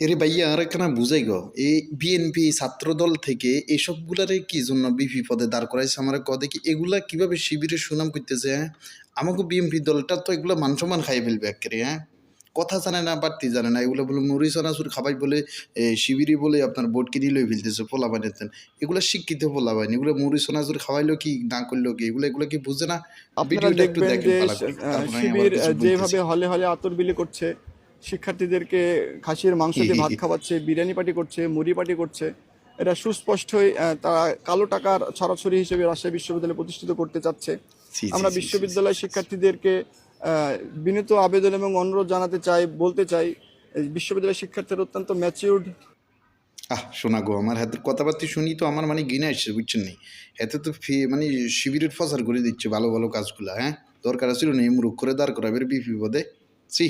এরে ভাইয়া আর একখানা বুঝাই গো এই বিএনপি ছাত্রদল থেকে এসবগুলারে কি জন্য বিপি পদে দাঁড় করাইছে আমার কি? এগুলা কীভাবে শিবিরের সুনাম করতেছে হ্যাঁ? আমাকে বিএনপি দলটা তো এগুলো মান সম্মান খাই ফেলবে একেবারে হ্যাঁ? কথা জানে না বাড়তি জানে না এগুলো বলে মুড়ি সনাসুর খাবাই বলে শিবিরই বলে আপনার ভোট কিনে লই ফেলতেছে পোলা বানিয়েছেন এগুলো শিক্ষিত পোলা বানি এগুলো মুড়ি সনাসুর খাওয়াইলো কি না করল কি এগুলো এগুলো কি বুঝে না? ভিডিওটা একটু দেখেন শিবির। যেভাবে হলে হলে আতর বিলি করছে শিক্ষার্থীদেরকে খাসির মাংস দিয়ে ভাত খাওয়াচ্ছে বিরিয়ানি পার্টি করছে মুড়ি পার্টি করছে। এটা সুস্পষ্টই তারা কালো টাকার ছড়াছড়ি হিসেবে রাজশাহী বিশ্ববিদ্যালয় প্রতিষ্ঠিত করতে চাচ্ছে। আমরা ছি, ছি, ছি, বিশ্ববিদ্যালয় ছি, ছি। শিক্ষার্থীদেরকে বিনীত আবেদন এবং অনুরোধ জানাতে চাই বলতে চাই বিশ্ববিদ্যালয় শিক্ষার্থীরা অত্যন্ত ম্যাচিউর্ড আহ শোনা গো আমার হাতের কথাবার্তা শুনি তো আমার মানে গিনে আসছে বুঝছেন নি? এতে তো ফি- মানে শিবিরের ফসার করে দিচ্ছে ভালো ভালো কাজগুলো হ্যাঁ? দরকার ছিল না এই মুরুখ করে দাঁড় করাবে বিপি পদে। সি